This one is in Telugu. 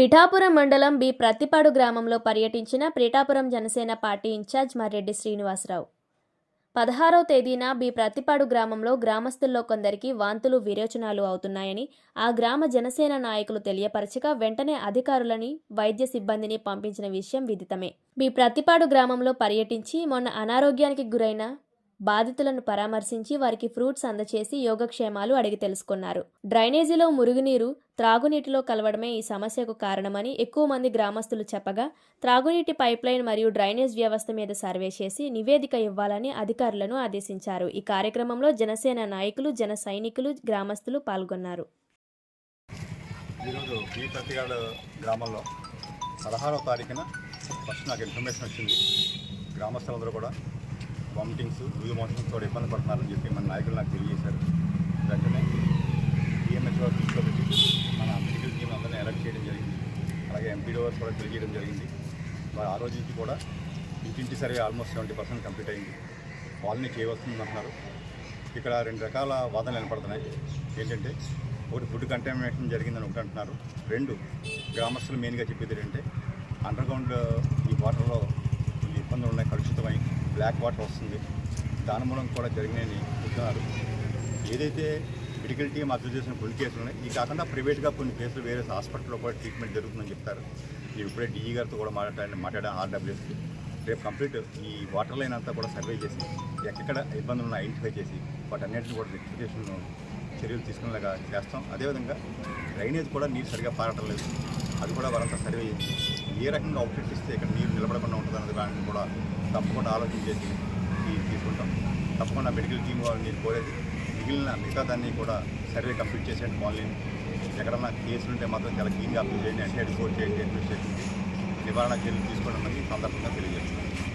పిఠాపురం మండలం బి ప్రత్తిపాడు గ్రామంలో పర్యటించిన పిఠాపురం జనసేన పార్టీ ఇన్ఛార్జ్ మర్రెడ్డి శ్రీనివాసరావు. పదహారవ తేదీన బి ప్రత్తిపాడు గ్రామంలో గ్రామస్తుల్లో కొందరికి వాంతులు విరేచనాలు అవుతున్నాయని ఆ గ్రామ జనసేన నాయకులు తెలియపరచగా వెంటనే అధికారులని వైద్య సిబ్బందిని పంపించిన విషయం విదితమే. బి ప్రత్తిపాడు గ్రామంలో పర్యటించి మొన్న అనారోగ్యానికి గురైన బాధితులను పరామర్శించి వారికి ఫ్రూట్స్ అందచేసి యోగక్షేమాలు అడిగి తెలుసుకున్నారు. డ్రైనేజీలో మురుగునీరు త్రాగునీటిలో కలవడమే ఈ సమస్యకు కారణమని ఎక్కువ మంది గ్రామస్తులు చెప్పగా త్రాగునీటి పైప్లైన్ మరియు డ్రైనేజ్ వ్యవస్థ మీద సర్వే చేసి నివేదిక ఇవ్వాలని అధికారులను ఆదేశించారు. ఈ కార్యక్రమంలో జనసేన నాయకులు జన సైనికులు గ్రామస్తులు పాల్గొన్నారు. ఈరోజు ప్రతిగాడు గ్రామంలో పదహారవ తారీఖున ఫస్ట్ నాకు ఇన్ఫర్మేషన్ వచ్చింది. గ్రామస్తులందరూ కూడా వామిటింగ్స్ లూజ్ మోషన్స్ కూడా ఇబ్బంది పడుతున్నారని చెప్పి మన నాయకులు నాకు తెలియజేశారు. వెంటనే డిఎంహెచ్ఓ తీసుకొచ్చి మన మెడికల్ టీం అందరినీ అలర్ట్ చేయడం జరిగింది. అలాగే ఎంపీడీఓస్ కూడా తెలియజేయడం జరిగింది. మరి ఆ రోజు నుంచి కూడా ఇంటింటి survey almost seventy percent complete అయింది. వాళ్ళని చేయవలసింది అంటున్నారు ఇక్కడ రెండు రకాల వాదనలు వినపడుతున్నాయి. ఏంటంటే ఒకటి ఫుడ్ కంటామినేషన్ జరిగిందని ఒకటి అంటున్నారు. రెండు గ్రామస్తులు మెయిన్గా చెప్పేది ఏంటంటే అండర్ గ్రౌండ్ ఈ వాటర్లో కొన్ని ఇబ్బందులు ఉన్నాయి కలుషితమై బ్లాక్ వాటర్ వస్తుంది. దాని మూలం కూడా జరిగినాయని చెప్తున్నారు. ఏదైతే మెడికల్ టీం అబ్జర్వ్ చేసిన కొన్ని కేసులు ఉన్నాయి ఈ కాకుండా ప్రైవేట్గా కొన్ని కేసులు వేరే హాస్పిటల్లో కూడా ట్రీట్మెంట్ జరుగుతుందని చెప్తారు. నేను ఇప్పుడే డిఈ గారితో కూడా మాట్లాడాను మాట్లాడాను ఆర్డబ్ల్యూఎస్కి రేపు కంప్లీట్ ఈ వాటర్ లైన్ అంతా కూడా సర్వే చేసి ఎక్కడ ఇబ్బందులు ఉన్నాయి ఐడెంటిఫై చేసి వాటన్నిటిని కూడా రెక్టిఫికేషన్ చర్యలు తీసుకునేలాగా చేస్తాం. అదేవిధంగా డ్రైనేజ్ కూడా నీరు సరిగా పారటం లేదు. అది కూడా వారంతా సర్వే చేసి ఏ రకంగా అవుట్లెట్ ఇస్తే ఇక్కడ నీరు నిలబడకుండా ఉంటుంది అన్నది దానికి కూడా తప్పకుండా ఆలోచన చేసి తీసుకుంటాం. తప్పకుండా మెడికల్ టీం వాళ్ళు నేను కోరేది మిగిలిన మిగతా దాన్ని కూడా సర్వే కంప్లీట్ చేసేయండి వాళ్ళని ఎక్కడన్నా కేసులు ఉంటే మాత్రం చాలా క్లీన్గా అప్లై చేయండి అంటే రిపోర్ట్ చేయండి అడ్మినిస్ట్రేషన్కి నివారణ చర్యలు తీసుకోవడం అనేది సందర్భంగా తెలియజేస్తున్నాను.